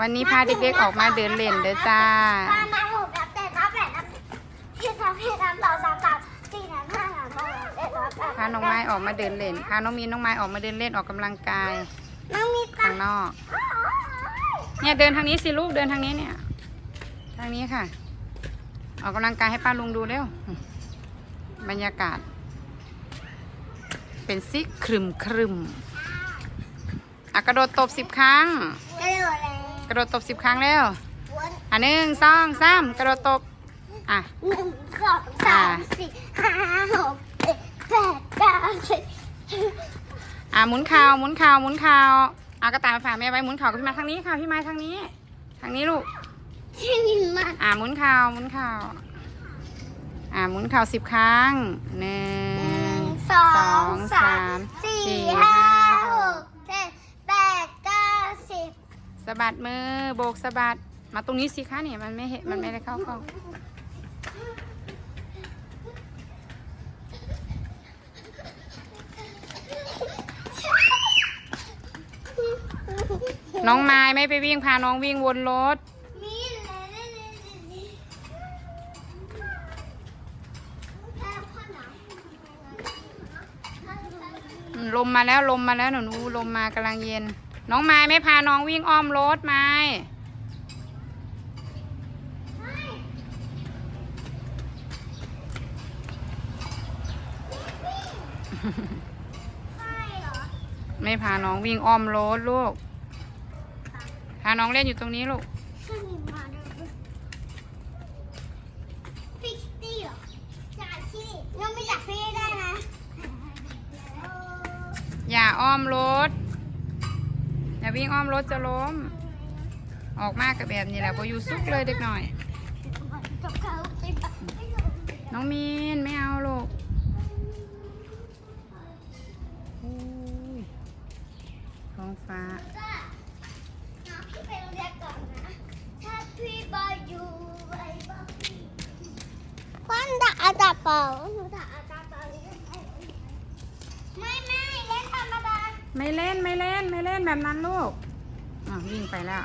วันนี้พาเด็กๆออกมาเดินเล่นเด้อจ้าบ้านน้ำหกน้ำเจ็ดน้ำแปดน้ำพี่น้ำพี่น้ำสองสามสามสี่น้ำห้าน้ำหกน้ำเจ็ดน้ำแปดพาน้องไม้ออกมาเดินเล่นพาน้องมีนน้องไม้ออกมาเดินเล่นออกกำลังกายน้องมีตัข้างนอก เนี่ยเดินทางนี้สิลูกเดินทางนี้เนี่ย ทางนี้ค่ะ ออกกำลังกายให้ป้าลุงดูเร็วบรรยากาศ เป็นซิครึมครึมอะกระโดดตบสิบครั้งกระโดดเลย กระโดดตบสิบครั้งเร็ววนอะหนึ่งสองสามกระโดดตบ อะหนึ่งสองสามสี่ห้าหกเจ็ดแปดเก้าสิบอะหมุนเข่าวหมุนเข่าวหมุนเข่าวอะกระต่ายมาฝากแม่ไว้หมุนเข่าวกับพี่มาทางนี้ค่ะพี่ไม้ทางนี้ ทางนี้ลูกที่นี่มาอ่าหมุนเข่าวหมุนเข่าวอ่าหมุนเข่าวสิบครั้งหนึ่หนึ่งงสองสามสี่ห้าหกเจ็ดแปดเก้าสิบ สะบัดมือโบกสะบัดมาตรงนี้สิคะเนี่ยมันไม่เห็นมันไม่ได้เข้ากล้องน้องไม้ไม่ไปวิ่งพาน้องวิ่งวนรถลมมาแล้วลมมาแล้วหนูหนูลมมากำลังเย็น น้องไม้ไม่พาน้องวิ่งอ้อมรถไม้ใช่เหรอไม่พาน้องวิ่งอ้อมรถลูก พาน้องเล่นอยู่ตรงนี้ลูกขึ้นมาดูฟิกตี้เหรอจากที่ยังไม่จากพี่ได้นะอย่าอ้อมรถ อย่าวิ่งอ้อมรถจะล้ม ออกมากกับแบบนี้แหละพออยู่ซุกเลยเด็กหน่อย น้องมีนไม่เอาลูกอุ้ยท้องฟ้าน้องพี่ไปโรงเรียนก่อนนะถ้าพี่บอยอยู่ไว้บอกพี่ควันด่าอาตาเป่าหนูด่าอาตาเป่าไม่ไม่เล่นธรรมดา ไม่เล่นไม่เล่นไม่เล่นแบบนั้นลูกอะวิ่งไปแล้ว